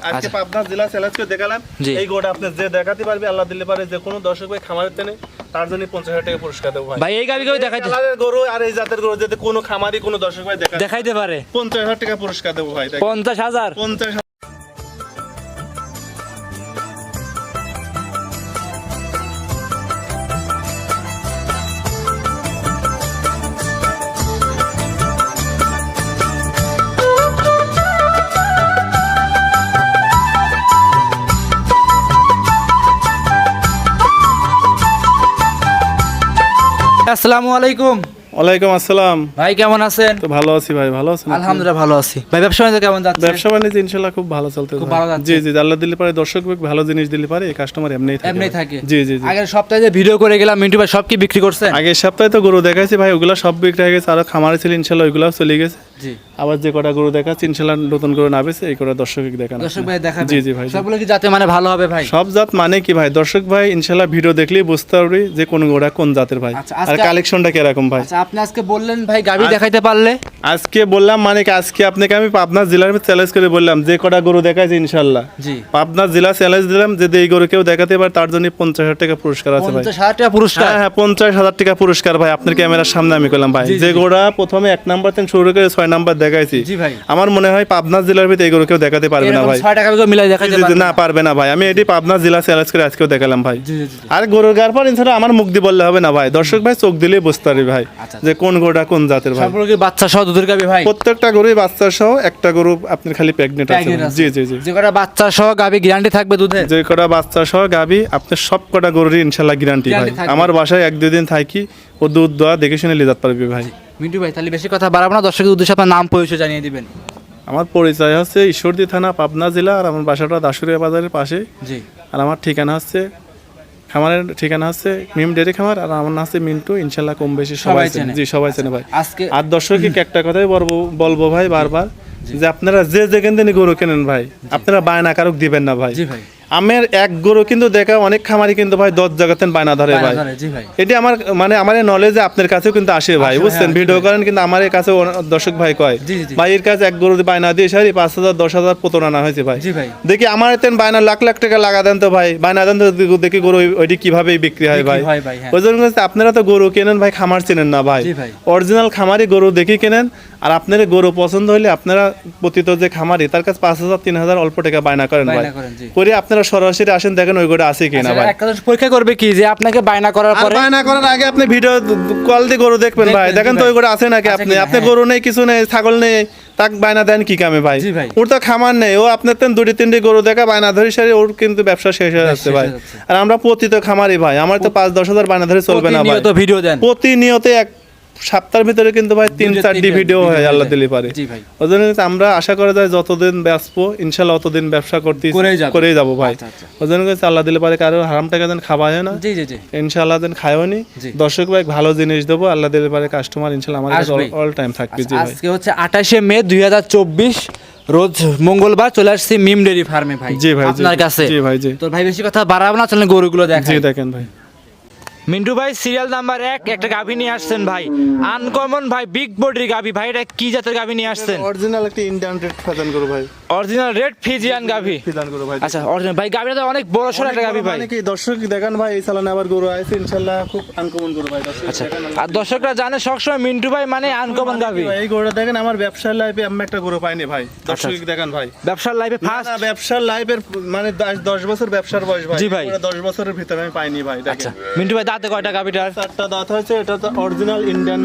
আজকে আচ্ছা। পাবনা জেলা সেলাজকে দেখালাম। এই গোটা আপনি যে দেখাতে পারবে আল্লাহ দিলে পারে যে কোনো দর্শক ভাই খামারের তেনে তার জন্য পঞ্চাশ হাজার টাকা পুরস্কার দেবো ভাই। এই গাবি কেউ গরু আর এই জাতের গরু কোনো খামারি কোনো দর্শক ভাই দেখাইতে পারে। পঞ্চাশ হাজার টাকা পুরস্কার দেবো ভাই পঞ্চাশ হাজার? পঞ্চাশ আসসালামু আলাইকুম। ওয়ালাইকুম আসসালাম। ভাই কেমন আছেন? তো ভালো আছি ভাই ভালো আছেন আলহামদুলিল্লাহ ভালো আছি। ভাই ব্যবসা বাণিজ্য কেমন যাচ্ছে? ব্যবসা বাণিজ্য ইনশাল্লাহ খুব ভালো চলতে খুব ভালো যাচ্ছে। জি জি আল্লাহ দিলে পারে দর্শক ভালো জিনিস দিলে পারে কাস্টমার এমনিই থাকে। এমনি থাকে। জি জি আগের সপ্তাহে যে ভিডিও করে গেলাম মিন্টু ভাই সব কি বিক্রি করছেন আগের সপ্তাহে তো গরু দেখাইছি ভাই ওগুলা সব বিক্রি হয়ে গেছে আরও খামারে ছিল ইনশাল্লাহ ওইগুলাও চলে গেছে। আবার যে কটা গরু দেখাচ্ছে ইনশাল্লাহ নতুন করে নাবেছে এই কটা দর্শক দেখানো দর্শক ভাই দেখাবে জি জি ভাই সবগুলো কি যাতে মানে ভালো হবে ভাই? সব জাত মানে কি ভাই? দর্শক ভাই ইনশাল্লাহ ভিডিও দেখলেই বুঝতে পারবি যে কোন গোড়া কোন জাতের ভাই। আচ্ছা, আর কালেকশনটা কীরকম ভাই? আচ্ছা আপনি আজকে বললেন ভাই গাবি দেখাইতে পারলে? আজকে বললাম মানে কি আজকে আপনাকে আমি পাবনা জেলার চ্যালেঞ্জ করে বললাম যে কটা গরু দেখাইছে ইনশাল্লাহ জি। পাবনা জেলা চ্যালেঞ্জ দিলাম যদি এই গরু কেউ দেখাতে পারে তার জন্য পঞ্চাশ হাজার টাকা পুরস্কার আছে ভাই। পঞ্চাশ হাজার টাকা পুরস্কার? হ্যাঁ হ্যাঁ পঞ্চাশ হাজার টাকা পুরস্কার ভাই আপনার ক্যামেরার সামনে আমি করলাম ভাই। যে। গোড়া প্রথমে এক নাম্বার থেকে শুরু করে ছয় নাম্বার দেখাইছি। আমার মনে হয় পাবনা জেলার ভিতরে এই গরু কেউ দেখাতে পারবে না ভাই। ছয় টাকা মিলাই না পারবে না ভাই। আমি এটি পাবনা জেলা চ্যালেঞ্জ করে আজকেও দেখালাম ভাই। আর গরুর গার পর ইনশাল্লাহ আমার মুখ দিয়ে বললে হবে না ভাই। দর্শক ভাই চোখ দিলেই বুঝতে পারবি ভাই আচ্ছা, যে কোন গরুটা কোন জাতের ভাই। বাচ্চা সহ দুধের গাবি ভাই। প্রত্যেকটা গরুই বাচ্চা সহ একটা গরু আপনার খালি প্রেগনেন্ট আছে জি জি জি। যে কটা বাচ্চা সহ গাবি গ্যারান্টি থাকবে দুধে? যে কটা বাচ্চা সহ গাবি আপনার সব কটা গরুরই ইনশাল্লাহ গ্যারান্টি ভাই। আমার বাসায় এক দুই দিন থাকি ও দুধ দোয়া দেখে শুনে লিজাত পারবে ভাই। মিন্টু ভাই তাহলে বেশি কথা বাড়াবো না দর্শকের উদ্দেশ্যে আপনার নাম পরিচয় জানিয়ে দিবেন। আমার পরিচয় হচ্ছে ঈশ্বরদী থানা পাবনা জেলা আর আমার বাসাটা দাসুরিয়া বাজারের পাশে। জি। আর আমার ঠিকানা হচ্ছে খামারের ঠিকানা হচ্ছে মিম ডেরি খামার আর আমার নাম হচ্ছে মিন্টু ইনশাল্লাহ কম বেশি সবাই চেনে। চেনে। জি সবাই চেনে ভাই। আজকে আর দর্শককে একটা কথাই বলব বলব ভাই বারবার যে আপনারা যে যেখান থেকে গরু কেনেন ভাই আপনারা বায়না কারক দিবেন না ভাই। জি ভাই। আমার এক গরু কিন্তু দেখা অনেক খামারি কিন্তু ভাই দশ জায়গাতেন বায়না ধরে ভাই। এটি আমার মানে আমার নলেজে আপনার কাছেও কিন্তু আসে ভাই বুঝছেন? ভিডিও করেন কিন্তু আমার কাছে দর্শক ভাই কয় জি, জি, জি। ভাই এর কাছে এক গরু বায়না দিয়ে সারি পাঁচ হাজার দশ হাজার প্রতারণা হয়েছে ভাই। দেখি আমার তেন বায়না লাখ লাখ টাকা লাগা দেন তো ভাই বায়না দেন তো দেখি- গরু ওইটি কীভাবে বিক্রি হয় ভাই। হয়। ওই জন্য আপনারা তো গরু কেনেন ভাই খামার চেনেন না ভাই। অরিজিনাল খামারি গরু দেখি কেনেন আর আপনার গরু পছন্দ হলে আপনারা পতিত যে খামারি তার কাছে পাঁচ হাজার তিন হাজার অল্প টাকা বায়না করেন ভাই। করে আপনারা সরাসরি আসেন দেখেন ওই গরু আছে কিনা আচ্ছা, ভাই। পরীক্ষা করবে কি যে আপনাকে বায়না করার পরে? বায়না করার আগে আপনি ভিডিও কল দিয়ে গরু দেখবেন ভাই। দেখেন তো ওই গরু আছে নাকি আপনি? আপনি হ্যাঁ। গরু নেই কিছু নেই ছাগল নেই তাক বায়না দেন কি কামে ভাই? ওর তো খামার নেই ও আপনার তেন দুটি তিনটি গরু দেখা বায়না ধরে সারি ওর কিন্তু ব্যবসা শেষ হয়ে যাচ্ছে ভাই। আর আমরা প্রতি তো খামারি ভাই আমার তো পাঁচ দশ হাজার বায়না ধরে চলবে না ভাই। প্রতিনিয়ত এক সপ্তাহের ভিতরে কিন্তু ভাই তিন চারটি ভিডিও হয় আল্লাহ। দিলে পারে। ওই জন্য আমরা আশা করা যায় যতদিন ব্যস্ত ইনশাল্লাহ অতদিন ব্যবসা করতে করেই যাবে। ভাই। আচ্ছা, আচ্ছা। ওই জন্য আল্লাহ দিলে পারে কারও হারাম টাকা দেন খাওয়া হয় না ইনশাআল্লাহ দেন খায়ওনি জি। দর্শক ভাই ভালো জিনিস দেবো আল্লাহ দিলে পারে কাস্টমার ইনশাআল্লাহ আমার কাছে অল টাইম থাকবে। জি ভাই। আজকে হচ্ছে আঠাশে মে দুই হাজার চব্বিশ রোজ মঙ্গলবার চলে আসছি মিম ডেরি ফার্মে ভাই। জি ভাই আপনার কাছে। জি ভাই জি। তো ভাই বেশি কথা বাড়াবো না চলেন গরুগুলো দেখেন ভাই। মিন্টু ভাই সিরিয়াল নাম্বার এক একটা গাভী নিয়ে আসছেন ভাই। আনকমন ভাই বিগ বডির গাভী। ভাই এটা কি জাতের গাভী নিয়ে আসছেন? অরিজিনাল একটা ইন্ডিয়ান রেড ফেদান করো ভাই। অরিজিনাল রেড ফিজিয়ান গাভী। ফেদান করো ভাই। আচ্ছা অরিজিনাল ভাই গাভীটা তো অনেক বড় সড় একটা গাভী ভাই। মানে কি দর্শক দেখেন ভাই এই চালানে আবার গরু আছে ইনশাআল্লাহ খুব আনকমন করো ভাই দর্শক আচ্ছা আর দর্শকরা জানে সবসময় মিন্টু ভাই মানে আনকমন গাভী। ভাই, এই গরুটা দেখেন আমার ব্যবসার লাইফে আমি একটা গরু পাইনি ভাই আচ্ছা, দর্শক দেখেন ভাই। ব্যবসার লাইফে ফার্স্ট না, ব্যবসার লাইফের মানে দশ- দশ বছর ব্যবসার বয়স ভাই জি ভাই। গরুটা দশ বছরের ভিতরে আমি পাইনি ভাই আচ্ছা দেখেন। মিন্টু ভাই দাঁতে কয়টা গাভীটার চারটা দাঁত হয়েছে এটা তো অরিজিনাল ইন্ডিয়ান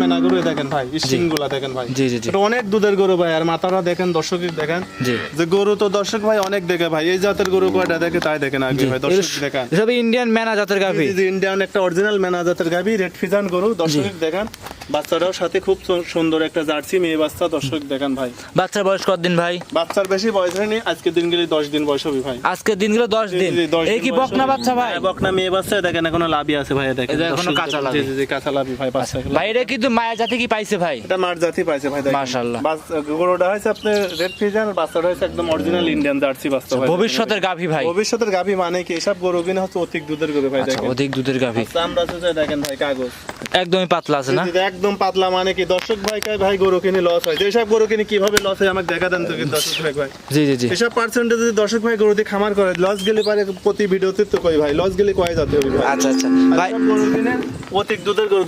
দেখেন ভাই গুলা দেখেন ভাই। জি, জি, জি। এটা অনেক দুধের গরু ভাই আর মাথাটা দেখেন দর্শক দেখেন জি। যে গরু তো দর্শক ভাই অনেক দেখে ভাই এই জাতের গরু কয়টা দেখে তাই দেখেন আগে ভাই দর্শক দেখেন। এসব ইন্ডিয়ান জাতের এই যে ইন্ডিয়ান একটা অরিজিনাল মেনা জাতের গাবি রেড ফিজান গরু দর্শক দেখেন বাচ্চাটাও সাথে খুব সুন্দর একটা জার্সি মেয়ে বাচ্চা দর্শক দেখেন ভাই। বাচ্চার বয়স কতদিন ভাই? বাচ্চার বেশি বয়স হয়নি আজকে দিন গেলে দশ দিন বয়স হবে ভাই। আজকে দশ দিন? জি, জি, দশ এই কি বকনা বাচ্চা ভাই? হ্যাঁ, বকনা মেয়ে বাচ্চা দেখেন এখনও লাভি আছে ভাই দেখেন এখনও কাঁচা লাভি। জি জি জি কাঁচা লাভি ভাই বাচ্চা ভাই এটা কিন্তু মায়া জাতি কি পাইছে ভাই? এটা মার জাতি পাইছে ভাই মাশাআল্লাহ। বাস- গরুটা হয়েছে আপনার রেড ফিজান আর বাচ্চাটা হয়েছে একদম অরিজিনাল ইন্ডিয়ান জার্সি বাচ্চা ভাই ভবিষ্যতের গাভী ভাই। ভবিষ্যতের গাভি মানে কি? এসব গরু কিনা হচ্ছে অধিক দুধের গরু ভাই আচ্ছা দেখেন। অধিক দুধের গাভী। চামড়া আছে দেখেন ভাই কাগজ। একদমই পাতলা আছে না? একদম পাতলা মানে কি? দর্শক ভাই কয় ভাই গরু কিনে লস হয়? যেসব গরু কিনে কীভাবে লস হয় আমাকে দেখা দেন তো কিন্তু দর্শক ভাই ভাই। জি জি জি। এসব পার্সেন্টে যদি দর্শক ভাই গরু দিয়ে খামার করে লস গেলে পারে প্রতি ভিডিওতে তো কই ভাই? লস গেলে কয় যাতে হবে ভাই আচ্ছা। আচ্ছা ভাই গরু কিনে অধিক দুধের গরু।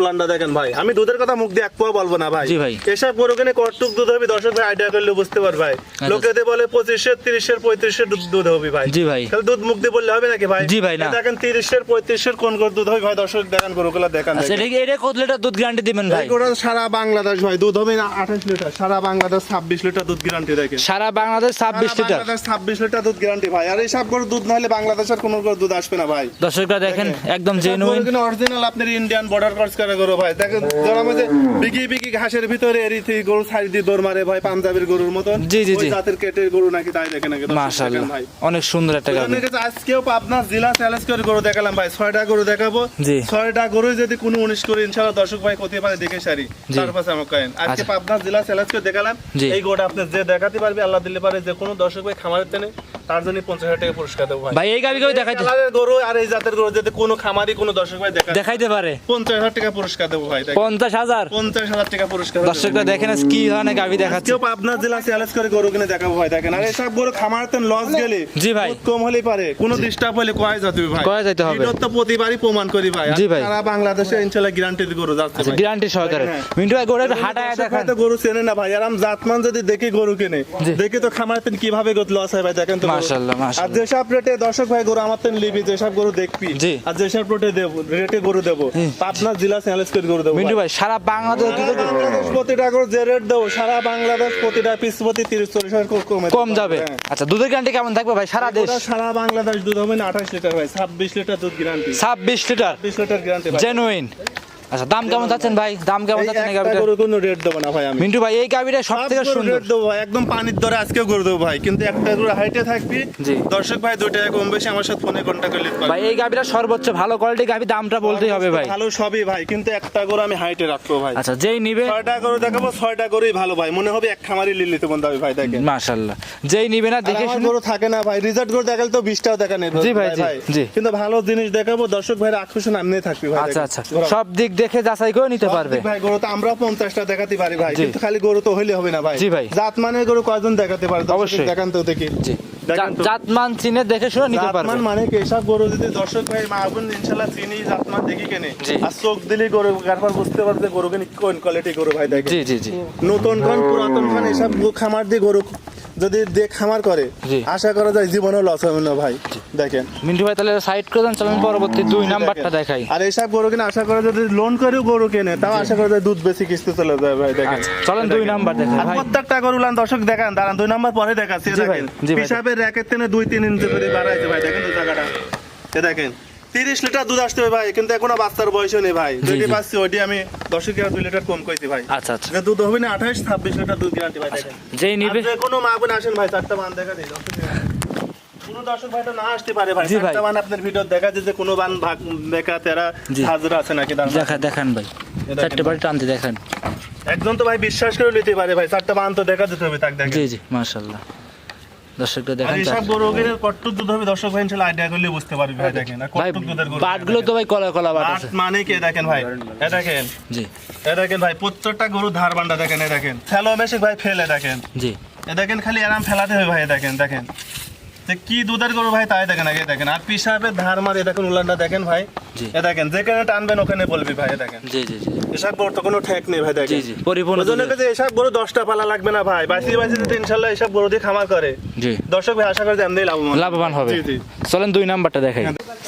উলানটা দেখেন ভাই। আমি দুধের কথা মুখ দিয়ে এক বলব না ভাই। জি ভাই। এসব গরু কিনে কটুক দুধ হবে? দর্শক ভাই আইডিয়া করলে বুঝতে পার ভাই। আচ্ছা। লোকেতে বলে পঁচিশের তিরিশের পঁয়ত্রিশের দুধ হবে ভাই। জি ভাই। তাহলে দুধ মুখ দিয়ে বললে হবে নাকি ভাই? জি ভাই, না। দেখেন তিরিশের পঁয়ত্রিশের কোন দুধ হবে ভাই? দর্শক দেখেন গরুগুলা দেখান। আচ্ছা। এটা কত লিটার দুধ গ্যারান্টি দিবেন ভাই? গরু সারা বাংলাদেশ ভাই দুধ হবে না আঠাশ লিটার। সারা বাংলাদেশ ছাব্বিশ লিটার দুধ গ্যারান্টি দেখেন। সারা বাংলাদেশ ছাব্বিশ লিটার? ছাব্বিশ লিটার দুধ গ্যারান্টি ভাই। আর এই সব গরু দুধ না হলে বাংলাদেশের কোনো গরু দুধ আসবে না ভাই। দর্শকরা দেখেন একদম জেনুইন অরিজিনাল আপনার ইন্ডিয়ান বর্ডার ক্রস করে গরু ভাই। দেখেন যারা মধ্যে বিকি বিকি ঘাসের ভিতরে এরিথি গরু সাইড দিয়ে দৌড় মারে ভাই পাঞ্জাবের গরুর মতন জি, জি, জি। জাতের কেটের গরু নাকি তাই দেখেন নাকি মাশাআল্লাহ। অনেক সুন্দর একটা আজকেও পাবনা জেলা চ্যালেঞ্জ করে গরু দেখালাম ভাই গরু দেখাবো। গরু যদি কোনো উনিশ করে ইনশাল্লাহ দর্শক ভাই পারে দেখে সারি। কেন আজকে আচ্ছা। পাবনা জেলা চ্যালেঞ্জ করে দেখালাম। এই গরুটা আপনি যে দেখাতে পারবে আল্লাহ দিলে পারে যে কোনো দর্শক ভাই খামারের তেনে তার জন্য পঞ্চাশ হাজার টাকা পুরস্কার দেবো ভাই। ভাই এই দেখাইতে কালারের গরু আর এই জাতের গরু যদি কোনো খামারি কোনো দর্শক ভাই দেখাইতে পারে পঞ্চাশ হাজার টাকা পুরস্কার দেবো ভাই পঞ্চাশ হাজার পঞ্চাশ হাজার টাকা পুরস্কার দর্শকরা দেখেন কি ধরনের গাভি দেখাচ্ছে কেউ পাবনা জেলা চ্যালেঞ্জ করে গরু কিনে দেখাবো ভাই দেখেন আর এইসব গরু খামারতেন লস গেলে জি ভাই। কম হলেই পারে কোনো ডিস্টার্ব হলে কয় যাতে ভাই কয় যাইতে হবে। ভিডিওর তো প্রতিবারই প্রমাণ করি ভাই জি ভাই। সারা বাংলাদেশে ইনশাআল্লাহ গ্যারান্টি গরু যাচ্ছে ভাই। গ্যারান্টি সহকারে। মিন্টু ভাই গোড়া একটু দেখান তো গরু চেনে না ভাই আর আম জাতমান যদি দেখি গরু কিনে জি। তো খামারতেন কীভাবে লস হয় ভাই দেখেন তো মাশাআল্লাহ, মাশাআল্লাহ। আর যেসব রেটে দর্শক ভাই গরু আমার তেন লিবি যেসব গরু দেখবি আর যেসব রেটে দেবো রেটে গরু দেবো পাবনা জেলা চ্যালেঞ্জ করে গরু দেবো মিন্টু ভাই। সারা বাংলাদেশ প্রতিটা করে যে রেট দেবো সারা বাংলাদেশ প্রতিটা পিস প্রতি তিরিশ চল্লিশ কমে কম যাবে। হ্যাঁ। আচ্ছা দুধের গ্যারান্টি কেমন থাকবে ভাই? সারা দেশ? সারা বাংলাদেশ দুধ হবে না আঠাশ লিটার ভাই ছাব্বিশ লিটার দুধ গ্যারান্টি ছাব্বিশ লিটার? বিশ লিটার গ্যারান্টি জেনুইন আচ্ছা দাম কেমন চাচ্ছেন ভাই? দাম কেমন এই এই একটা গরু কোনো রেট দেবো না ভাই আমি। মিন্টু ভাই এই গাভিটা সব থেকে সুন্দর। রেট দেবো ভাই, একদম পানির দরে আজকেও করে দেবো ভাই কিন্তু একটা গরু হাইটে থাকবি দর্শক ভাই দুই টাকা কম বেশি আমার সাথে ফোনে কন্ট্যাক্ট করলে ভাই এই গাভিটা সর্বোচ্চ ভালো কোয়ালিটি গাভি দামটা বলতেই হবে ভাই। ভালো সবই ভাই কিন্তু একটা গরু আমি হাইটে রাখব ভাই। আচ্ছা যেই নিবে ছয়টা গরু দেখাবো ছয়টা গরুই ভালো ভাই মনে হবে এক খামারি লিলিতে বন্ধ হবে ভাই দেখেন। মাশাআল্লাহ যেই নিবে না দেখে শুনে গরু থাকে না ভাই রিজার্ভ করে দেখালে তো বিশটাও দেখা নেই জি ভাই, জি। কিন্তু ভালো জিনিস দেখাবো দর্শক ভাইয়ের আকর্ষণ এমনি থাকবে ভাই আচ্ছা আচ্ছা। সব দিক দেখে যাচাই করে নিতে পারবে। ভাই গরু তো আমরা পঞ্চাশটা দেখাতে পারি ভাই কিন্তু খালি গরু তো হইলে হবে না ভাই। জি ভাই। জাত মানে গরু কয়জন দেখাতে পারে? অবশ্যই। দেখান তো দেখি। জি। জাতমান চিনে দেখে শুনে নিতে পারবে। জাতমান মানে কি? এসব গরু যদি দর্শক ভাই ইনশাল্লাহ চিনি জাতমান দেখি কেনে। আর চোখ দিলে গরু তারপর বুঝতে পারবে গরু কিনে কোন কোয়ালিটি গরু ভাই দেখে। জি জি জি। নতুন খান পুরাতন খান এসব গো- খামার দিয়ে গরু যদি দিয়ে খামার করে আশা করা যায় জীবনেও লস হবে না ভাই। দেখেন। মিন্টু ভাই তাহলে সাইড করে দেন চলেন পরবর্তী দুই নাম্বারটা দেখাই। আর এইসব গরু কিনে আশা করা যদি লোন করেও গরু কেনে তাও আশা করা যায় দুধ বেশি কিস্তি চলে যায় ভাই দেখেন। আচ্ছা, চলেন দুই নাম্বার আর ভাই। প্রত্যেকটা গরু লান দর্শক দেখান দাঁড়ান দুই নাম্বার পরে দেখাচ্ছি দেখেন। হিসাবের র্যাকের তেনে দুই তিন ইঞ্চি করে বাড়াইছে ভাই দেখেন তো জায়গাটা। এ দেখেন। তিরিশ লিটার দুধ আসতে হবে ভাই কিন্তু এখনও বাচ্চার বয়সও নেই ভাই। পাচ্ছি ওইটি আমি দশ লিটার দুই লিটার কম কইছি ভাই। আচ্ছা আচ্ছা। যে দুধ হবে না আঠাশ ছাব্বিশ লিটার দুধ গ্যারান্টি ভাই দেখেন। যেই নিবে কোনো মা বোন আসেন ভাই চারটা বান দেখা নেই দর্শক দেখেন। কোনো দর্শক ভাই তো না আসতে পারে ভাই চারটা বান আপনার ভিডিও দেখা যে কোনো বান ভাগ দেখা তেরা জি। আছে নাকি দেখা দেখান ভাই। চারটে বাড়ি টানতে দেখান। একজন তো ভাই বিশ্বাস করে নিতে পারে ভাই চারটা বান তো দেখা যেতে হবে তাক। দেখেন জি জি মাশাআল্লাহ। দর্শকরা আর গরু দুধ হবে দর্শক ভাই ইনশাআল্লাহ আইডিয়া করলে বুঝতে পারবে ভাই দেখেন দুধের গরু বাটগুলো তো ভাই কলা কলা বাট বাট আছে। মানে কি দেখেন ভাই এ দেখেন। জি। এ দেখেন ভাই প্রত্যেকটা গরু ধার বান্ডা দেখেন এ দেখেন। ফেলো মেশিক ভাই ফেলে দেখেন। জি। এ দেখেন খালি আরাম ফেলাতে হবে ভাই দেখেন দেখেন। যে কি দুধের গরু ভাই তাই দেখেন আগে দেখেন। আর পিসাবে ধার মারে দেখেন উলানটা দেখেন ভাই। জি। এ দেখেন যেখানে টানবেন ওখানে বলবি ভাই এ দেখেন। জি জি জি। এসব গরু তো কোনো ঠেক নেই ভাই জি দেখেন। জি পরিপূর্ণ ওজনের কাছে এসব গরু দশটা পালা লাগবে না ভাই। বাইশি বাইশি যদি ইনশাল্লাহ এসব গরু দিয়ে খামার করে। জি। দর্শক ভাই আশা করে যে এমনি লাভবান। লাভবান হবে। জি জি। চলেন দুই নাম্বারটা দেখাই।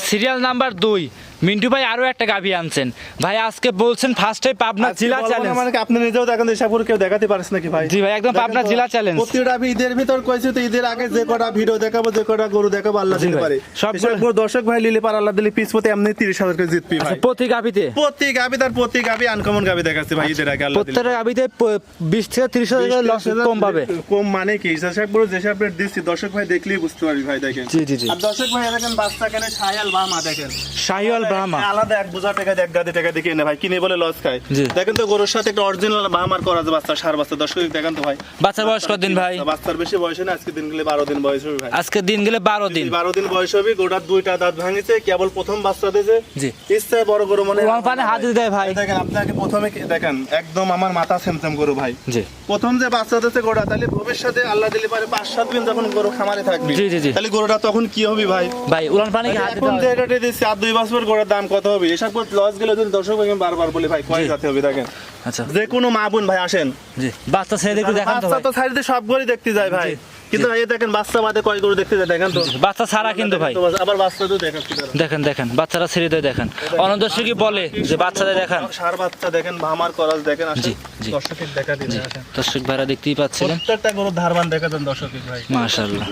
সিরিয়াল নাম্বার দুই। মিন্টু ভাই আরও একটা গাভি আনছেন। ভাই আজকে বলছেন ফার্স্ট পাবনা জেলা চ্যালেঞ্জ মানে কি আপনি নিজেও দেখেন এসব গরু কেউ দেখাতে পারিস নাকি ভাই? জি ভাই, একদম পাবনা জেলা challenge। প্রতিটা আমি ঈদের ভিতর কইছি তো ঈদের আগে যে কটা ভিডিও দেখাবো যে কটা গরু দেখাবো আল্লাহ দিতে পারে। সবগুলো- সব গরু দর্শক ভাই লিলে পার আল্লাহ দিলে পিস পথে এমনি তিরিশ হাজার করে জিতবি আচ্ছা ভাই। প্রতি গাভিতে? প্রতি গাবি তার প্রতি গাবি আনকমন গাবি দেখাচ্ছে ভাই ঈদের আগে আল্লাহ দিলে। প্রত্যেকটা গাভিতে প- বিশ থেকে তিরিশ হাজার করে লস কম পাবে কম মানে কি? যেসব গরু যেসব রেট দিচ্ছি দর্শক ভাই দেখলেই বুঝতে পারবি ভাই দেখেন। জি জি জি। আর দর্শক ভাই দেখেন বাচ্চা কেন সায়াল বা মা দেখেন। শাহিওয়াল ব্রাহ্মা আলাদা এক বোঝা টাকা এক গাদি টাকা দিয়ে কিনে ভাই কিনে বলে লস খায়। দেখেন তো গরুর সাথে একটা অরিজিনাল বাহামার করা আছে বাচ্চা সার বাচ্চা দর্শক দেখেন তো ভাই। বাচ্চার বয়স কতদিন ভাই? বাচ্চার বেশি বয়স না আজকে দিন গেলে বারো দিন বয়স হবে ভাই। আজকে দিন গেলে বারো দিন। বারো দিন বয়স হবে গোটার দুইটা দাঁত ভাঙিছে কেবল প্রথম বাচ্চা দিয়েছে। জি। ইচ্ছায় বড় গরু মনে পানে হাত দেয় ভাই। দেখেন আপনাকে প্রথমে দেখেন একদম আমার মাথা সেমসেম গরু ভাই। জি। প্রথম যে বাচ্চা দিতে গোড়া তাহলে ভবিষ্যতে আল্লাহ দিলে পারে পাঁচ সাত দিন যখন গরু খামারে থাকবে। জি, জি, জি। তাহলে গরুটা তখন কি হবে ভাই? ভাই উলান পানি হাত দিতে এখন? যে রেটে দিচ্ছি আর দুই বছর গরুর দাম কত হবে? এসব লস গেলে যদি দর্শক ভাই আমি বারবার বলি ভাই কয়। যাতে হবে দেখেন। আচ্ছা। যে কোনো মা বোন ভাই আসেন। জি। বাচ্চা ছেড়ে একটু দেখান তো বাচ্চা তো সাইডে সব গরুই দেখতে যায় ভাই। কিন্তু এই দেখেন বাচ্চা বাদে কয় গরু দেখতে যায় দেখেন তো। বাচ্চা ছাড়া কিন্তু ভাই। আবার বাচ্চা তো দাঁড়ান। দেখেন দেখেন বাচ্চারা ছেড়ে দেয় দেখেন। অনদর্শী কি বলে যে বাচ্চাদের দেখেন। সার বাচ্চা দেখেন ভামার করাজ দেখেন আসেন। জি, জি। দর্শকের দেখা দিন আসেন। দর্শক ভাইরা দেখতেই পাচ্ছিলেন। প্রত্যেকটা গরুর ধারবান দেখা দেন দর্শকের ভাই। মাশাআল্লাহ।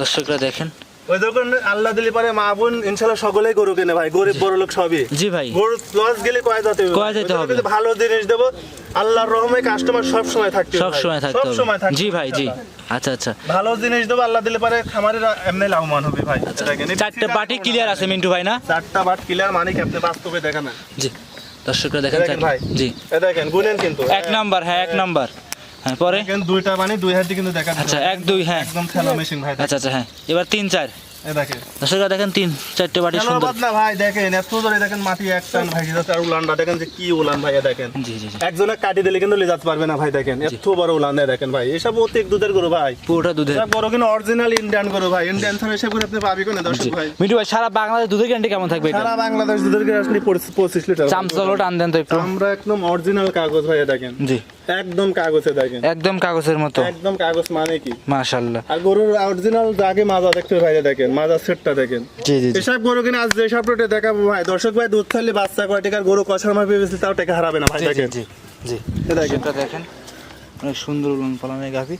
দর্শকরা দেখেন। ওই যখন আল্লাহ দিলি পারে মা বোন ইনশাল্লাহ সকলেই গরু কেনে ভাই গরিব বড় লোক সবই। জি ভাই। গরু লস গেলে কয় যেতে হবে? কয় যেতে হবে। ভালো জিনিস দেবো। আল্লাহর রহমে কাস্টমার সব সময় থাকতে সব সময় থাকতে সব সময় থাকতে জি ভাই জি। আচ্ছা আচ্ছা। ভালো জিনিস দেবো আল্লাহ দিলে পারে খামারেরা এমনি লাভবান হবে ভাই। এই চারটে পার্টি ক্লিয়ার আছে মিন্টু ভাই না? চারটা বাট ক্লিয়ার মানে কি আপনি বাস্তবে দেখেন। জি। দর্শকরা দেখেন ভাই। জি। দেখেন গুনেন কিন্তু। এক নাম্বার হ্যাঁ এক নাম্বার। হ্যাঁ পরে দুইটা মানে দুই হাতে কিন্তু দেখা আচ্ছা এক দুই হ্যাঁ। একদম খেলা মেশিন ভাই আচ্ছা আচ্ছা হ্যাঁ। এবার তিন চার। দর্শকরা দেখেন। তিন চারটে বাটি সুন্দর। বদলা ভাই দেখেন এত ধরে দেখেন মাটি এক টান ভাই যাচ্ছে আর উলানটা দেখেন যে কি উলান ভাই দেখেন। জি জি জি। একজনে কাটি দিলে কিন্তু লেজাতে পারবে না ভাই দেখেন এত বড় উলান দেখেন ভাই এসব অতিক দুধের গরু ভাই। পুরোটা দুধের। বড় কিন্তু অরিজিনাল ইন্ডিয়ান গরু ভাই ইন্ডিয়ান ছাড়া এসব করে আপনি পাবি কোনে দর্শক ভাই? মিন্টু ভাই সারা বাংলাদেশ দুধের গ্যারান্টি কেমন থাকবে সারা বাংলাদেশ দুধের পঁচিশ লিটার। চামচলো টান দেন তো একটু। আমরা একদম অরিজিনাল কাগজ ভাই দেখেন। জি। একদম কাগজে দেখেন। একদম কাগজের মতো। একদম কাগজ মানে কি? মাশাআল্লাহ। আর গরুর অরিজিনাল আগে মাজা দেখতে ভাইরা দেখেন মাজা সেটটা দেখেন। জি জি এসব গরু কিনে আজ যেসব রেটে দেখাবো ভাই দর্শক ভাই দুধ ছাড়লে বাচ্চা কয় টাকার গরু কষার মাপে বেশি তাও টাকা হারাবে না ভাই দেখেন। জি জি। দেখেন। এটা দেখেন। অনেক সুন্দর উলন পালনের গাভি।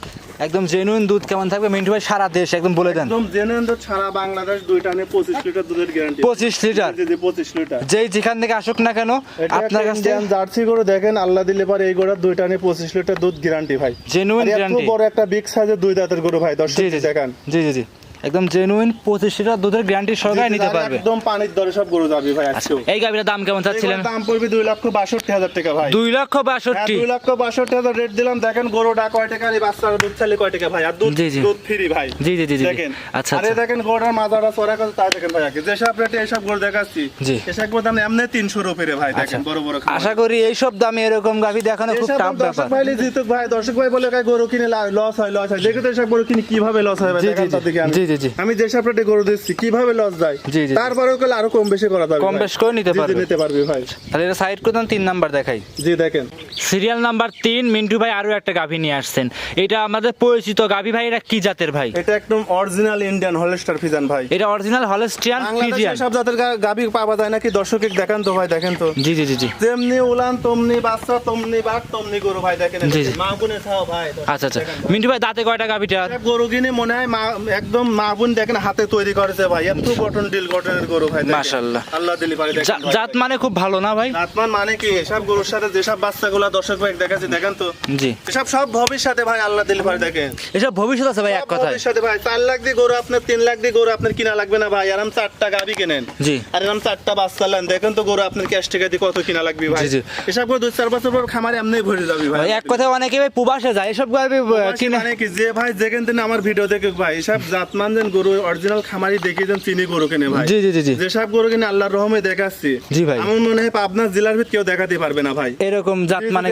একদম জেনুইন দুধ কেমন থাকবে? মিন্টু ভাই সারা দেশ একদম বলে দেন। একদম জেনুইন দুধ সারা বাংলাদেশ দুইটা টানে পঁচিশ লিটার দুধের গ্যারান্টি পঁচিশ লিটার? জি পঁচিশ লিটার। যেই যেখান থেকে আসুক না কেন আপনার কাছ থেকে জার্সি গরু দেখেন আল্লাহ দিলে পরে এই গরুর দুই টানে পঁচিশ লিটার দুধ গ্যারান্টি ভাই। জেনুইন গ্যারান্টি বড় একটা বিগ সাইজের দুই দাঁতের গরু ভাই দর্শক জি জি জি। দেখেন। জি জি জি। একদম জেনুইন পঁচিশ লিটার দুধের গ্যারান্টি সহকারে নিতে পারবে। একদম পানির দরে সব গরু যাবে ভাই আচ্ছা এই গাভিটার দাম কেমন চাচ্ছিলেন? দাম পড়বে দুই লক্ষ বাষট্টি হাজার টাকা ভাই। দুই লক্ষ হ্যাঁ, বাষট্টি দুই লক্ষ বাষট্টি হাজার রেট দিলাম। দেখেন গরুটা কয় টাকা আর এই বাচ্চার দুধ চাইলে কয় টাকা ভাই? আর দুধ। দুধ ফ্রি ভাই। জি জি জি দেখেন। আচ্ছা আরে আচ্ছা। দেখেন গরুটার মাজাটা চড়া কথা তাই দেখেন ভাই আগে। যেসব রেটে এসব গরু দেখাচ্ছি জি। এসব গরু দাম এমনি তিনশো রুপিরে ভাই আচ্ছা। দেখেন বড় বড় খামার। আশা করি এইসব দামে এরকম গাভি দেখানো খুব টাফ দর্শক ব্যাপার। ভাই জিতুক ভাই দর্শক ভাই বলে কাই গরু কিনে লস হয় লস হয়। দেখে তো এসব গরু কিনে কীভাবে লস হয় ভাই দেখান তার দিকে। জি, জি, জি। আমি যে রেটে গরু দিচ্ছি কীভাবে লস যায়? জি, জি। তারপরেও গেলে আরও কম বেশি করা যাবে কম। বেশ করে নিতে পারবে। নিতে পারবি ভাই। তাহলে এটা সাইড করে দেন, তিন নাম্বার দেখাই। জি দেখেন। সিরিয়াল নাম্বার তিন মিন্টু ভাই আরও একটা গাভী নিয়ে আসছেন। এটা আমাদের পরিচিত গাভী ভাই এটা কি জাতের ভাই? এটা একদম অরিজিনাল ইন্ডিয়ান হলস্টার ফিজান ভাই। এটা অরিজিনাল হলস্টিয়ান ফিজিয়ান সব জাতের গাভী পাওয়া যায় নাকি? দর্শক দেখান তো ভাই দেখেন তো। জি জি জি জি। যেমনি উলান তমনি বাচ্চা তমনি বাঘ তমনি গরু ভাই দেখেন জি, জি। মা বোনে খাও ভাই আচ্ছা আচ্ছা। মিন্টু ভাই দাঁতে কয়টা গাভীটা? গরু কিনে মনে হয় মা একদম মা বোন দেখেন হাতে তৈরি করেছে ভাই। এত গঠন ডিল গঠনের গরু ভাই মাশাআল্লাহ। আল্লাহ দিলি পারে দেখেন জাত মানে খুব ভালো না ভাই? জাতমান মানে কি? এসব গরুর সাথে যেসব বাচ্চাগুলা দর্শক ভাই দেখাচ্ছে দেখেন তো। জি। এসব সব ভবিষ্যতে ভাই আল্লাহ দিলি পারে দেখেন। এসব ভবিষ্যৎ আছে ভাই এক কথায়। ভবিষ্যতে ভাই চার লাখ দিয়ে গরু আপনার তিন লাখ দিয়ে গরু আপনার কিনা লাগবে না ভাই। আরাম চারটা কেনেন? জি। আর চারটা বাচ্চা নেন দেখেন তো গরু আপনার ক্যাশ টাকা দিয়ে কত কিনা লাগবে ভাই। জি, জি। এসব করে দুই চার বছর পর খামারে এমনি ভরে যাবে ভাই। এক কথায় অনেকে ভাই প্রবাসে যায় এসব গাভি কিনে মানে কি? যে ভাই যেখান থেকে আমার ভিডিও দেখে ভাই এসব জাতমান যেন গরু অরিজিনাল খামারি দেখে যেন চিনি গরু কিনে ভাই। জি জি জি যেসব গরু কিনে আল্লাহর রহমে দেখাচ্ছি জি ভাই। আমার মনে হয় পাবনা জেলার ভিতর কেউ দেখাতে পারবে না ভাই। এরকম জাত মানে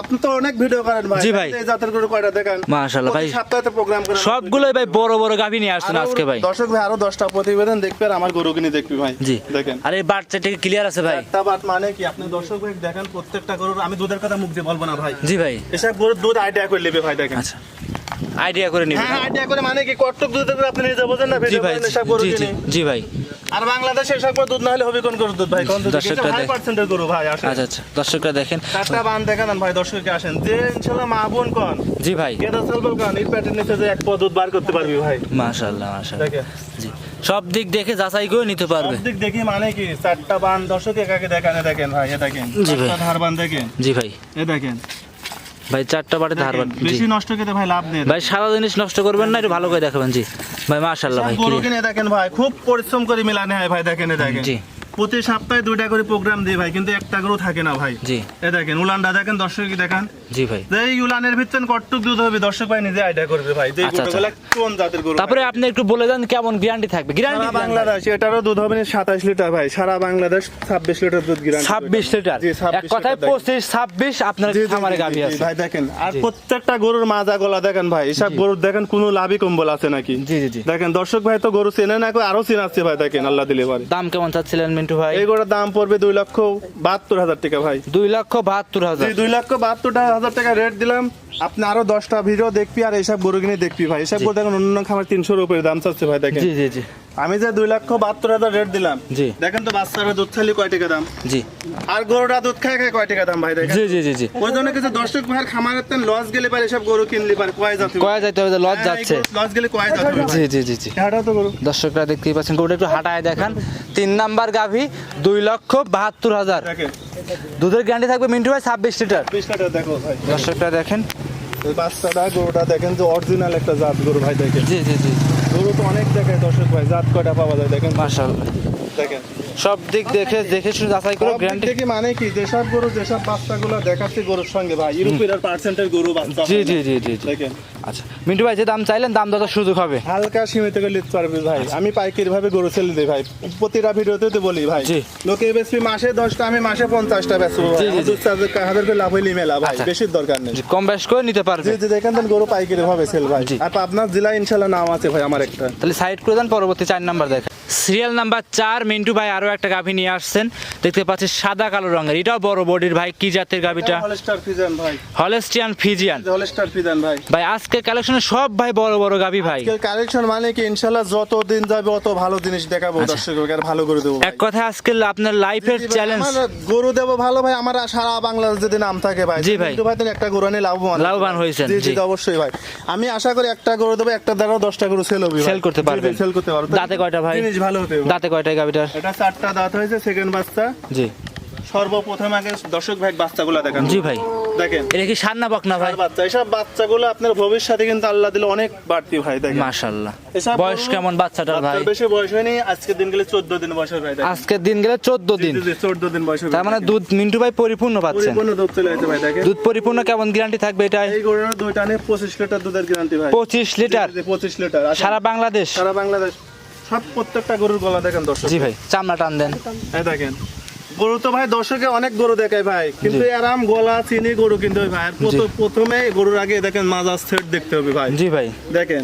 আপনি তো অনেক ভিডিও করেন ভাই। জি ভাই। এই জাতের গরু কয়টা দেখান? মাশাআল্লাহ ভাই। সপ্তাহে প্রোগ্রাম করেন। সবগুলোই ভাই বড় বড় গাভি নিয়ে আসছেন আজকে ভাই। দর্শক ভাই আরও দশটা প্রতিবেদন দেখবে আর আমার গরু কিনে দেখবি ভাই। জি। দেখেন। আরে বাচ্চা থেকে ক্লিয়ার আছে ভাই? একটা বাত মানে কি? আপনি দর্শক ভাই দেখেন প্রত্যেকটা গরুর আমি দুধের কথা মুখ দিয়ে বলব না ভাই। জি ভাই। এসব গরুর দুধ আইডিয়া করে নেবে ভাই দেখেন। আচ্ছা। আইডিয়া করে নিবেন। হ্যাঁ আইডিয়া করে মানে কি কটক করে আপনি নিজে বোঝেন না জি ভিডিও ভাই করেন এসব গরু জি জি জি ভাই। আর বাংলাদেশে এসব দুধ না হলে হবে কোন গরুর দুধ ভাই? কোন দুধ দর্শকরা হাই দেখ- পার্সেন্টের গরু ভাই আসেন। আচ্ছা আচ্ছা দর্শকরা দেখেন। বান দেখান ভাই দর্শককে আসেন। যে ইনশাল্লাহ মা বোন কন জি ভাই। চলবে কন এই নিচে যে এক পদ দুধ বার করতে পারবি ভাই। মাশাআল্লাহ মাশাআল্লাহ। জি। সব দিক দেখে যাচাই করে নিতে পারবে। সব দিক দেখি মানে কি চারটা বান দর্শক একাকে দেখান দেখেন ভাই এ দেখেন। জি ভাই। ধার বান দেখেন। জি ভাই। এ দেখেন। ভাই চারটা বাড়ি ধার বাড়ি বেশি নষ্ট করতে ভাই লাভ নেই। ভাই সারা জিনিস নষ্ট করবেন না একটু ভালো করে দেখাবেন জি। ভাই মাশাআল্লাহ ভাই গরু কিনে দেখেন ভাই খুব পরিশ্রম করে মিলানে হয় ভাই দেখেন দেখেন। জি। প্রতি সপ্তাহে দুইটা করে প্রোগ্রাম দিই ভাই কিন্তু একটা গরু থাকে না ভাই। জি। এ দেখেন উলানটা দেখেন দর্শক দেখান। জি ভাই। এই উলানের ভিতরে কটটুক দুধ হবে দর্শক ভাই নিজে আইডিয়া করবে ভাই। যে আচ্ছা, গরুগুলা কোন জাতের গরু তারপরে আপনি একটু বলে দেন কেমন গ্যারান্টি থাকবে। গ্যারান্টি বাংলাদেশ এটারও দুধ হবে সাতাশ লিটার ভাই। সারা বাংলাদেশ ছাব্বিশ লিটার দুধ গিরান ছাব্বিশ লিটার? জি, এক কথায় লিটার দেখেন। পঁচিশ ছাব্বিশ আপনার জি, জি, খামারে জি, আছে। ভাই দেখেন। আর প্রত্যেকটা গরুর মাজা গলা দেখেন ভাই। এসব গরুর দেখেন কোনো লাভই কম্বল আছে নাকি? জি জি জি। দেখেন দর্শক ভাই তো গরু চেনে না আরও চেনাচ্ছে ভাই দেখেন আল্লাহ দিলে পারে। দাম কেমন চাচ্ছিলেন মিন্টু ভাই। এই দাম পড়বে দুই লক্ষ বাহাত্তর হাজার টাকা ভাই। দুই লক্ষ বাহাত্তর হাজার। দুই লক্ষ বাহাত্তর হাজার টাকা রেট দিলাম। আপনি আরও দশটা ভিডিও দেখবি আর এইসব গরু কিনে দেখবি ভাই। এসব গরু দেখেন অন্য খামার তিনশোর উপরে দাম চাচ্ছে ভাই দেখেন। জি জি জি। আমি যে দুই লক্ষ বাহাত্তর হাজার রেট দিলাম জি। দেখেন তো বাচ্চারা দুধ খালি কয় টাকা দাম? জি। আর গরুটা দুধ খায় খায় কয় টাকা দাম ভাই দেখেন? জি জি জি জি। ওই জন্য কিছু দর্শক ভাইয়ের খামারের তেন লস গেলে পারে এসব গরু কিনলে পারে কয় যাতে কয়া যাইতে হবে লজ যাচ্ছে। লস গেলে কয় যাতে জি জি জি জি। হাটা তো গরু। দর্শকরা দেখতেই পাচ্ছেন গরুটা একটু হাঁটায় দেখান। তিন নাম্বার গাভী দুই লক্ষ বাহাত্তর হাজার। দেখেন। দুধের গ্যারান্টি থাকবে মিন্টু ভাই ছাব্বিশ লিটার। দেখো ভাই। দেখেন। বাচ্চাটা গরুটা দেখেন যে অরিজিনাল একটা জাত গরু ভাই দেখেন। জি জি জি গরু তো অনেক দেখায় দর্শক ভাই জাত কয়টা পাওয়া যায় দেখেন? মাশাআল্লাহ। দেখেন। সব দিক দেখে দেখে শুনে যাচাই করে গ্যারান্টি থেকে মানে কি? যেসব গরু যেসব বাচ্চাগুলো দেখাচ্ছে গরুর সঙ্গে ভাই ইউরোপের আর পার্সেন্টের গরু বাচ্চা জি জি জি জি দেখেন। আচ্ছা। মিন্টু ভাই যে দাম চাইলেন দাম দর সুযোগ হবে। হালকা সীমিত করে নিতে পারবে ভাই। আমি পাইকারি ভাবে গরু ছেলে দিই ভাই। প্রতিটা ভিডিওতে তো বলি ভাই। লোকে বেশি মাসে দশটা আমি মাসে পঞ্চাশটা বেচবো হাজার করে লাভ হইলে মেলা ভাই। আচ্ছা। বেশির দরকার নেই। কম বেশ করে নিতে পারবে। জি জি দেখেন তো গরু পাইকারি ভাবে সেল ভাই। আর আপনার জেলায় ইনশাল্লাহ নাম আছে ভাই আমার একটা। তাহলে সাইড করে দেন পরবর্তী চার নাম্বার দেখেন সিরিয়াল নাম্বার চার মিন্টু ভাই আরও একটা গাভী নিয়ে আসছেন। দেখতে পাচ্ছি সাদা কালো রঙের। এটাও বড় বডির ভাই কি জাতের গাভীটা? Holstein Friesian. ভাই। ভাই আজকের কালেকশনে সব ভাই বড় বড় গাভী ভাই। কালেকশন মানে কি ইনশাল্লাহ যত দিন যাবে অত ভালো জিনিস দেখাবো দর্শককে আর ভালো করে দেবো এক কথা আজকে আপনার লাইফের চ্যালেঞ্জ গরু দেবো ভালো ভাই আমার সারা বাংলাদেশ যদি নাম থাকে ভাই জি ভাই। ভাই একটা গরু নিয়ে লাভবান লাভবান জি। জি অবশ্যই ভাই। আমি আশা করি একটা গরু দেবো একটা দ্বারাও দশটা গরু সেল হবে সেল করতে পারবে সেল করতে পারব। দাঁতে কয়টা ভাই? ভালো হতে হবে। দাঁতে কয়টা এটা চারটা দাঁত হয়েছে সেকেন্ড বাচ্চা। জি। সর্বপ্রথম আগে দর্শক ভাই বাচ্চাগুলো দেখেন। জি ভাই। দেখেন। এটা কি সান্না বকনা ভাই? বাচ্চা। এসব বাচ্চাগুলো আপনার ভবিষ্যতে কিন্তু আল্লাহ দিলে অনেক বাড়তি ভাই দেখেন। মাশাআল্লাহ। বয়স কেমন বাচ্চাটার ভাই? বেশি বয়স হয়নি আজকে দিন গেলে দিন বয়স ভাই আজকের দিন গেলে চোদ্দ দিন। চোদ্দ দিন বয়স তার মানে দুধ মিন্টু ভাই পরিপূর্ণ পাচ্ছেন। পরিপূর্ণ দুধ চলে গেছে ভাই দেখেন। দুধ পরিপূর্ণ কেমন গ্যারান্টি থাকবে এটা এই গরুর লিটার দুধের গ্যারান্টি ভাই। পঁচিশ লিটার? পঁচিশ লিটার। সারা বাংলাদেশ? সারা বাংলাদেশ। সব প্রত্যেকটা গরুর গলা দেখেন দর্শক। জি ভাই চামড়া টান দেন। এই দেখেন। গরু তো ভাই দর্শকে অনেক গরু দেখায় ভাই। কিন্তু আরাম গলা চিনি গরু কিনতে ভাই। প্রথমে গরুর আগে দেখেন মাজাজ সেট দেখতে হবে ভাই। জি ভাই। দেখেন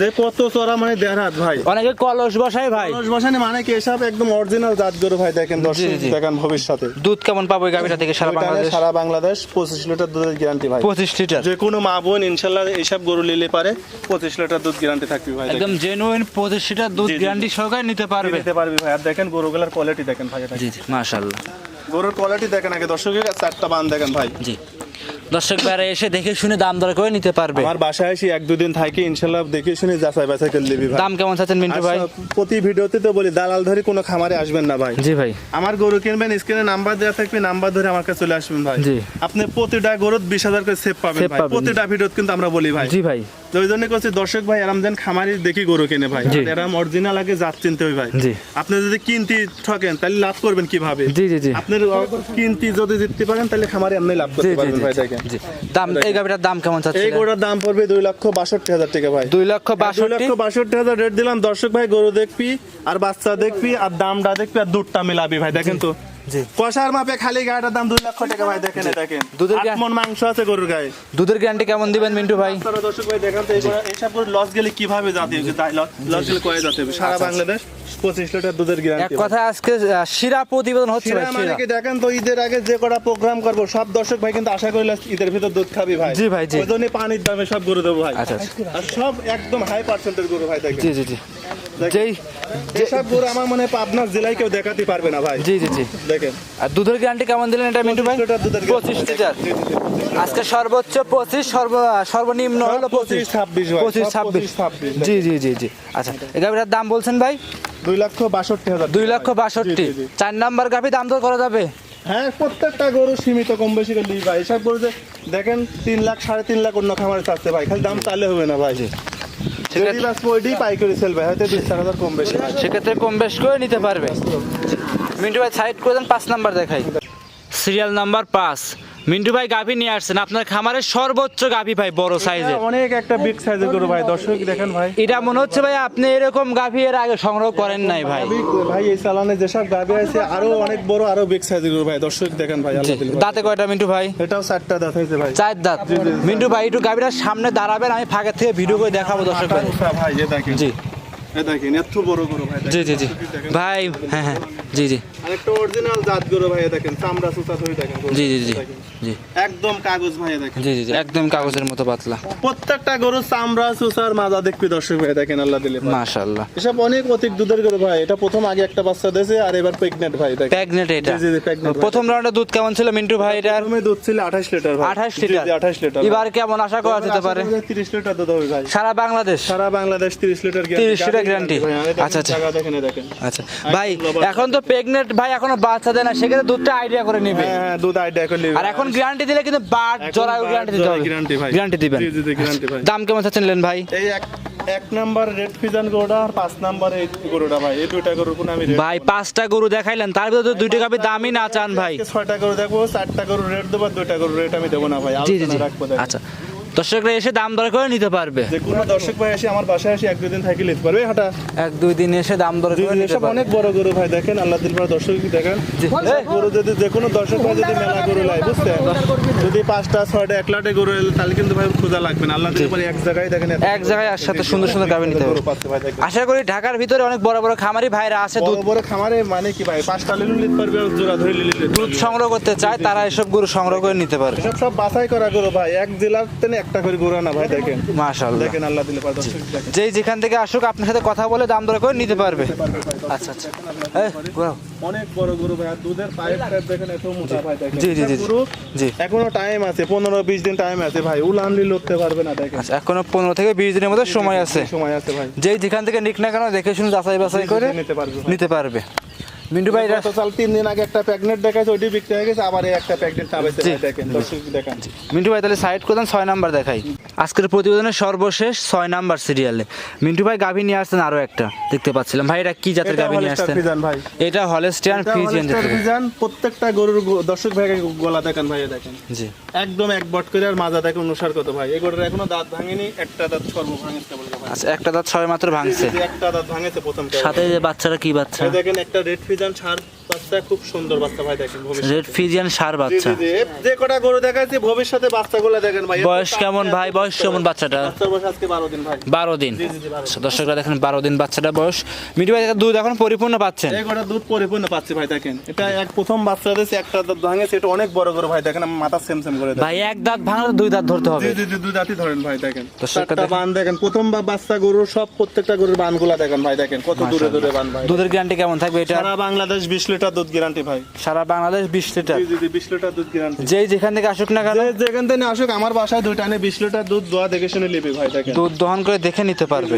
যে কত চড়া মানে দেড় হাত ভাই। অনেকে কলস বসায় ভাই। বসানি মানে কি এসব একদম অরিজিনাল জাত গরু ভাই দেখেন দর্শক। দেখেন ভবিষ্যতে। দুধ কেমন পাবো এই থেকে সারা বাংলাদেশ? সারা বাংলাদেশ পঁচিশ লিটার দুধের গ্যারান্টি ভাই। পঁচিশ লিটার। যে কোনো মা বোন ইনশাল্লাহ এইসব গরু নিলে পারে পঁচিশ লিটার দুধ গ্যারান্টি থাকবে ভাই একদম জেনুইন পঁচিশ লিটার দুধ গ্যারান্টি সহকারে নিতে পারবে। নিতে পারবি ভাই। আর দেখেন গরুগুলার কোয়ালিটি দেখেন ভাই জি জি মাশাআল্লাহ। গরুর কোয়ালিটি দেখেন আগে দর্শকের চারটা বান দেখেন ভাই। জি। দর্শক ভাইরা এসে দেখে শুনে দাম দর করে নিতে পারবে। আমার বাসায় এসে এক দুদিন থাকি ইনশাল্লাহ দেখে শুনে যাচাই বাছাই করে নিবি ভাই। দাম কেমন চাচ্ছেন মিন্টু ভাই? প্রতি ভিডিওতে তো বলি দালাল ধরে কোনো খামারে আসবেন না ভাই। জি ভাই। আমার গরু কিনবেন স্ক্রিনে নাম্বার দেওয়া থাকবে নাম্বার ধরে আমার কাছে চলে আসবেন ভাই। জি। আপনি প্রতিটা গরুত বিশ হাজার করে সেভ পাবেন ভাই। প্রতিটা ভিডিওত কিন্তু আমরা বলি ভাই। জি ভাই। তো ওই জন্য করছি দর্শক ভাই এরাম যেন খামারি দেখি গরু কিনে ভাই। এরাম অরিজিনাল আগে জাত চিনতে হবে ভাই। জি। আপনি যদি কিনতে ঠকেন তাহলে লাভ করবেন কীভাবে? জি জি জি। আপনার কিনতে যদি জিততে পারেন তাহলে খামারে আপনি লাভ করতে পারবেন ভাই দেখেন। দাম এই দাম কেমন এই দাম পড়বে দুই লক্ষ বাষট্টি হাজার টাকা ভাই। দুই লক্ষ বাষট্টি? লক্ষ বাষট্টি হাজার রেট দিলাম। দর্শক ভাই গরু দেখবি আর বাচ্চা দেখবি আর দামটা দেখবি আর দুধটা মিলাবি ভাই দেখেন তো। কষার মাপে খালি গাড়িটার দাম দুই লক্ষ টাকা ভাই দেখেন দেখেন। দুধের মন মাংস আছে গরুর গায়ে। দুধের গ্যারান্টি কেমন দিবেন মিন্টু ভাই? দর্শক ভাই দেখেন তো এইসব লস গেলে কীভাবে জাতি লস গেলে কয়ে যেতে সারা বাংলাদেশ পঁচিশ লিটার দুধের এক কথা আজকে শিরা প্রতিবেদন হচ্ছে ভাই মানে শিরা। কি দেখেন তো ঈদের আগে যে কটা প্রোগ্রাম করব সব দর্শক ভাই কিন্তু আশা করি ঈদের ভিতর দুধ খাবি ভাই। জি ভাই, জি। ওই জন্য পানির দামে সব গরু দেবো ভাই। আচ্ছা, আচ্ছা। আর সব একদম হাই পার্সেন্টের গরু ভাই দেখেন। জি জি জি। দেখেন। যেই যেসব গরু আমার মনে হয় পাবনার জেলায় কেউ দেখাতে পারবে না ভাই। জি জি জি। দেখেন। আর দুধের গ্যারান্টি কেমন দিলেন এটা মিন্টু ভাই? 25 লিটার দুধের পঁচিশ লিটার। জি, জি, জি। আজকে সর্বোচ্চ পঁচিশ সর্ব সর্বনিম্ন হলো পঁচিশ। 25, 26 ভাই, পঁচিশ ছাব্বিশ। জি জি জি জি। আচ্ছা এই গাভিটার দাম বলছেন ভাই? দুই লক্ষ বাষট্টি হাজার দুই লক্ষ বাষট্টি। চার নাম্বার গাভি দাম দর করা যাবে? হ্যাঁ প্রত্যেকটা গরু সীমিত কম বেশি করে ভাই। এসব গরু যে দেখেন তিন লাখ সাড়ে তিন লাখ অন্য খামারে চাচ্ছে ভাই। খালি দাম চালে হবে না ভাই। সেক্ষেত্রে কম বেশ করে নিতে পারবে। মিন্টু ভাই সাইড করে দেন পাঁচ নাম্বার দেখাই। সিরিয়াল নাম্বার পাঁচ। মিন্টু ভাই গাভি নিয়ে আসছেন। আপনার খামারের সর্বোচ্চ গাভি ভাই বড় সাইজের অনেক একটা বিগ সাইজের গরু ভাই। দর্শক দেখেন ভাই। এটা মনে হচ্ছে ভাই আপনি এরকম গাভি এর আগে সংগ্রহ করেন নাই ভাই। ভাই এই চালানে যেসব গাভি আছে আরও অনেক বড় আরও বিগ সাইজের গরু ভাই। দর্শক দেখেন ভাই দাঁতে কয়টা মিন্টু ভাই? এটাও চারটা দাঁত হয়েছে ভাই। চার দাঁত। মিন্টু ভাই একটু গাভিটার সামনে দাঁড়াবেন আমি ফাঁকের থেকে ভিডিও করে দেখাবো দর্শক ভাই আটার ভাই এ দেখেন। জি। দেখেন এত বড় গরু ভাই জি জি জি। ভাই হ্যাঁ হ্যাঁ। জি জি। আরেকটা অরিজিনাল জাত গরু ভাই দেখেন চামড়া সুতা ধরে দেখেন জি জি জি জি। একদম কাগজ ভাই দেখেন। জি জি জি একদম কাগজের মতো পাতলা। প্রত্যেকটা গরু চামড়া সুসার মাজা দেখবি দর্শক ভাই দেখেন আল্লাহ দিলে মাশাআল্লাহ। এসব অনেক অধিক দুধের গরু ভাই এটা প্রথম আগে একটা বাচ্চা দিয়েছে আর এবার প্রেগনেন্ট ভাই দেখেন। প্যাগনেট এটা। জি, জি, জি, প্রথম রাউন্ডে দুধ কেমন ছিল মিন্টু ভাই প্রথমে দুধ ছিল আঠাশ লিটার ভাই। লিটার জি, আঠাশ লিটার এবার কেমন আশা করা যেতে পারে? তিরিশ লিটার দুধ হবে ভাই। সারা বাংলাদেশ? সারা বাংলাদেশ তিরিশ লিটার 30 লিটার guarantee। আচ্ছা, আচ্ছা। আচ্ছা। ভাই এখন তো প্রেগনেন্ট ভাই এখনও বাচ্চা দেয় না সেক্ষেত্রে দুধটা আইডিয়া করে নিবে। হ্যাঁ হ্যাঁ দুধ আইডিয়া করে নিবে। আর এখন গ্যারান্টি দিলে কিন্তু বাট জরায়ু গ্যারান্টি দিতে হবে। গ্যারান্টি দিবেন। দাম কেমন চাচ্ছেন ভাই? এই এক এক নাম্বার রেড ফিজান গরুটা আর পাঁচ নাম্বার এই গরুটা ভাই। এই দুইটা গরুর কোনো আমি ভাই পাঁচটা গরু দেখাইলেন তার ভিতরে দুইটা গাভি দামই না চান ভাই। ছয়টা গরু দেখব চারটা গরু রেট দেবো দুইটা গরু রেট আমি দেবো না ভাই। দেখেন। আচ্ছা। দর্শকরা এসে দাম দর করে নিতে পারবে। যে কোনো দর্শক ভাই এসে আমার বাসায় এসে এক দুদিন থাকি লিখতে পারবে হাটা। এক দুই দিন এসে দাম দর করে নিতে পারবে। অনেক বড় গরু ভাই দেখেন আল্লাহ দিল পাড়া দর্শক কি দেখেন। গরু যদি যে কোনো দর্শক ভাই যদি মেলা গরু লাই বুঝছেন? যদি পাঁচটা ছয়টা এক লাটে গরু এলে তাহলে কিন্তু ভাই খোঁজা লাগবে না। আল্লাহ দিল এক জায়গায় দেখেন এক জায়গায় একসাথে সুন্দর সুন্দর গাভী নিতে হবে। দেখেন আশা করি ঢাকার ভিতরে অনেক বড় বড় খামারি ভাইরা আছে দুধ বড় খামারে মানে কি ভাই পাঁচটা লিলু নিতে পারবে আর জোড়া ধরে লিলু দুধ সংগ্রহ করতে চায় তারা এসব গরু সংগ্রহ করে নিতে পারবে। সব বাছাই করা গরু ভাই এক জেলার তেনে একটা করে গরু না ভাই দেখেন। মাশাআল্লাহ। দেখেন আল্লাহ দিলে যেই যেখান থেকে আসুক আপনার সাথে কথা বলে দাম দর করে নিতে পারবে। আচ্ছা আচ্ছা। এই, ঘোরাও। অনেক বড় গরু ভাই আর দুধের পাইপ টাইপ দেখেন এত মোটা ভাই দেখেন। জি, জি, জি, জি। এখনও টাইম আছে পনেরো বিশ দিন টাইম আছে ভাই উলানলি লড়তে পারবে না দেখেন। আচ্ছা এখনও পনেরো থেকে বিশ দিনের মধ্যে সময় আছে। সময় আছে ভাই। যেই যেখান থেকে নিক না কেন দেখে শুনে যাচাই বাছাই করে নিতে পারবে নিতে পারবে। মিন্টু ভাই এটা- গত তিন দিন আগে একটা প্যাগনেট দেখাইছে ওইটি বিক্রি হয়ে গেছে আবার একটা প্যাগনেট জি। দেখেন দর্শক দেখেন মিন্টু ভাই তাহলে সাইড করে দেন ছয় নাম্বার দেখাই আজকের প্রতিবেদনের সর্বশেষ ছয় নাম্বার সিরিয়ালে মিন্টু ভাই গাভী নিয়ে আসছেন আরও একটা। দেখতে পাচ্ছিলাম। ভাই এটা কি জাতের গাভী নিয়ে আসছেন? এটা হলেস্টিয়ান ফ্রিজিয়ান ফ্রিজান প্রত্যেকটা গরুর দর্শক ভাই গলা দেখেন ভাই দেখেন। জি। একদম এক বট করে আর মাজা দেখেন অনুসার কত ভাই। এই গরুর এখনও দাঁত ভাঙেনি একটা দাঁত সর্ব ভাঙেছে আচ্ছা একটা দাঁত ছয় মাত্র ভাঙছে। একটা দাঁত ভাঙেছে প্রথম। সাথে যে বাচ্চারা কি বাচ্চা? দেখেন একটা রেড ফিজান ছাড় বাচ্চা খুব সুন্দর বাচ্চা ভাই দেখেন রেড ফিজিয়ান সার বাচ্চা। যে কটা গরু দেখাচ্ছি ভবিষ্যতে বাচ্চাগুলো দেখেন ভাই। বয়স কেমন ভাই? বয়স কেমন বাচ্চাটা? বারো দিন বারো দিন। আচ্ছা, দর্শকরা দেখেন বারো দিন বাচ্চাটা বয়স। মিটু ভাই দুধ এখন পরিপূর্ণ পাচ্ছেন? দুধ পরিপূর্ণ পাচ্ছি ভাই দেখেন। এটা এক প্রথম বাচ্চা দিয়েছে একটা দাঁত ভাঙেছে এটা অনেক বড় ভাই দেখেন মাথা সেম সেম করে ভাই এক দাঁত ভাঙলে দুই দাঁত ধরতে হবে। জি জি জি দুই দাঁতই ধরেন ভাই দেখেন। দর্শকরা বান দেখেন প্রথম বাচ্চা গরুর সব প্রত্যেকটা গরুর বানগুলা দেখেন ভাই দেখেন কত দূরে দূরে বান ভাই। দুধের গ্যারান্টি কেমন থাকবে এটা? সারা বাংলাদেশ বিশ লিটার দুধ গ্যারান্টি ভাই। সারা বাংলাদেশ বিশ লিটার? জি জি লিটার দুধ গ্যারান্টি যেই যেখান থেকে আসুক না কেন। যেখান থেকে আসুক আমার বাসায় দুইটা নে বিশ লিটার দুধ দোয়া দেখে শুনে নিবি ভাই দেখেন। দুধ দহন করে দেখে নিতে পারবে।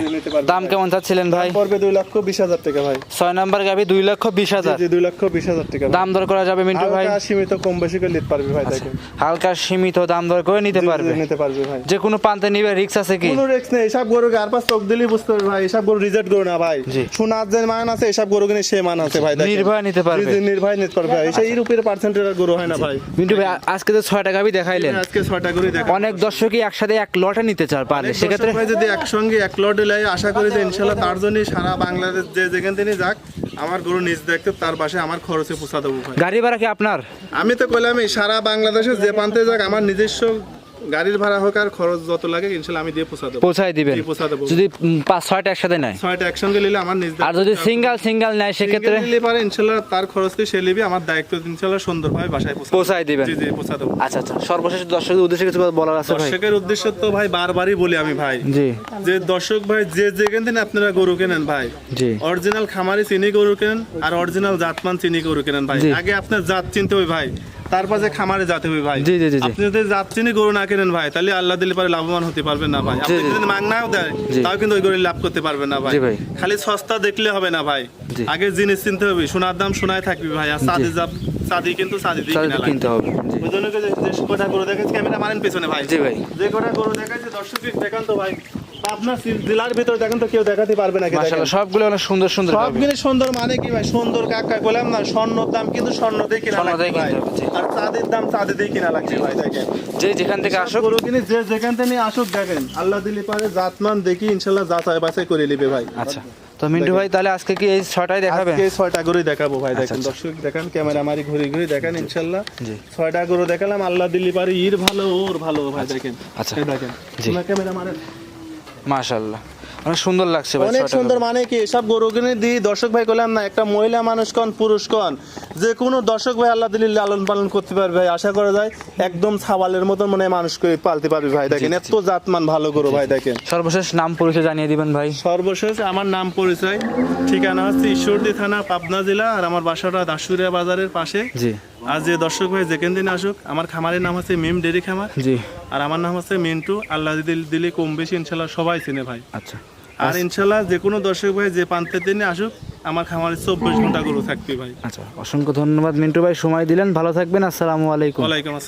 দাম কেমন চাচ্ছিলেন ভাই? পড়বে দুই লক্ষ বিশ হাজার টাকা ভাই। ছয় নাম্বার গাভি দুই লক্ষ বিশ হাজার। দুই লক্ষ বিশ হাজার টাকা দাম দর করা যাবে মিন্টু ভাই? সীমিত কম বেশি করে নিতে পারবি ভাই দেখেন। হালকা সীমিত দাম দর করে নিতে পারবে। নিতে পারবি ভাই। যে কোনো পান্তে নিবে রিক্স আছে কি? কোনো রিস্ক নেই এসব গরু আর পাঁচ চোখ দিলেই বুঝতে পারবে ভাই এসব গরু রিজেক্ট গরু না ভাই। সোনার যে মান আছে এসব গরু কিনে সে মান আছে ভাই নির্ভয় নিতে পারবে। নির্ভয় নিতে পারবে ভাই। সেই রূপের পার্সেন্টের গরু হয় না ভাই। মিন্টু ভাই আজকে তো ছয়টা গাভি দেখাইলেন। আজকে ছয়টা গরু দেখ অনেক দর্শকই একসাথে এক লটে নিতে চার পারে সেক্ষেত্রে যদি একসঙ্গে এক লট এলাই আশা করি যে ইনশাল্লাহ তার জন্যই সারা বাংলাদেশ যে যেখান থেকে যাক আমার গরু নিজ দেখতে তার পাশে আমার খরচে পোষা দেবো গাড়ি ভাড়া কি আপনার? আমি তো কইলাম সারা বাংলাদেশে যে প্রান্তে যাক আমার নিজস্ব গাড়ির ভাড়া হোক আর খরচ যত লাগে আমি দিয়ে পোষা দেবো। পৌঁছায় দিবেন। যদি পাঁচ ছয়টা একসাথে নেয়? ছয়টা একসঙ্গে নিলে আমার নিজ আর যদি সিঙ্গেল সিঙ্গেল নেয় সেক্ষেত্রে? নিলে পারে তার সে নিবি আমার দায়িত্ব সুন্দরভাবে বাসায় পৌঁছায় দিবেন। জি দেবো। আচ্ছা আচ্ছা সর্বশেষ দর্শকদের উদ্দেশ্যে কিছু বলার আছে ভাই? দর্শকের উদ্দেশ্য তো ভাই বারবারই বলি আমি ভাই। জি। যে দর্শক ভাই যে যেখান থেকে আপনারা গরু কেনেন ভাই জি। অরিজিনাল খামারি চিনি গরু কেনেন আর অরিজিনাল জাতমান চিনি গরু কেনেন ভাই। আগে আপনার জাত চিনতে হবে ভাই। তারপর যে খামারে যেতে হবে ভাই। জি, জি, জি। আপনি যদি জাত চিনি গরু না কেনেন ভাই তাহলে আল্লাহ দিলে পারে লাভবান হতে পারবেন না ভাই। আপনি যদি মাংনাও দেয় তাও কিন্তু ওই গরু লাভ করতে পারবেন না ভাই। খালি সস্তা দেখলে হবে না ভাই। আগে জিনিস চিনতে হবে সোনার দাম সোনায় থাকবে ভাই আর সাদি যাব সাদি কিন্তু সাদি দিয়ে কিনতে হবে ওই জন্য যে যে গরু দেখাচ্ছি ক্যামেরা মারেন পেছনে ভাই। জি ভাই। যে কটা গরু দেখাচ্ছি দর্শক দেখান তো ভাই। আপনার জেলার ভিতরে দেখেন তো কেউ দেখাতে পারবে নাকি মাশাআল্লাহ সবগুলো অনেক সুন্দর সুন্দর সব সুন্দর মানে কি ভাই? সুন্দর কাকা বললাম না স্বর্ণর দাম কিন্তু স্বর্ণতেই কিনা স্বর্ণতেই লাগবে ভাই কিনতে হবে, জি। আর চাঁদের দাম চাঁদেতেই কিনা লাগছে ভাই দেখেন। যে যেখান থেকে আসুক। গরু কিনে যে যেখান থেকে আসুক দেখেন। আল্লাহ দিলি পারে জাতমান দেখি ইনশাল্লাহ যাচাই বাছাই করে নিবে ভাই। আচ্ছা। তো মিন্টু ভাই তাহলে আজকে কি এই আজকে ছয়টা গরুই দেখাবো ভাই দেখেন। আচ্ছা। দর্শক দেখেন ক্যামেরা মারি ঘুরে ঘুরে দেখেন ইনশাল্লাহ ছয়টা গরু দেখালাম আল্লাহ দিলি পারে ইর ভালো ওর ভালো ভাই দেখেন। আচ্ছা। দেখেন। ক্যামেরা মারেন মাশাআল্লাহ। অনেক সুন্দর লাগছে অনেক সুন্দর মানে কি এসব গরু কিনে দিই দর্শক ভাই করলাম না একটা মহিলা মানুষ কন পুরুষ কন যে কোনো দর্শক ভাই আল্লাহ দিলি লালন পালন করতে পারবে ভাই আশা করা যায় একদম ছাবালের মতন মানে মানুষকে পালতে পারবে ভাই দেখেন এত জাতমান ভালো গরু ভাই দেখেন। সর্বশেষ নাম পরিচয় জানিয়ে দিবেন ভাই। সর্বশেষ আমার নাম পরিচয় ঠিকানা হচ্ছে ঈশ্বরদী থানা পাবনা জেলা আর আমার বাসাটা দাসুরিয়া বাজারের পাশে। জি। আর যে দর্শক ভাই যেখান দিন আসুক আমার খামারের নাম হচ্ছে মিম ডেরি খামার। জি। আর আমার নাম হচ্ছে মিন্টু। আল্লাহ দিল দিলে কম বেশি ইনশাল্লাহ সবাই চিনে ভাই। আচ্ছা। আর ইনশাল্লাহ যে কোনো দর্শক ভাই যে প্রান্তের দিনে আসুক আমার খামারের চব্বিশ ঘণ্টা গরু থাকবে ভাই। আচ্ছা অসংখ্য ধন্যবাদ মিন্টু ভাই সময় দিলেন ভালো থাকবেন আসসালামু আলাইকুম। ওয়ালাইকুম আসসালাম।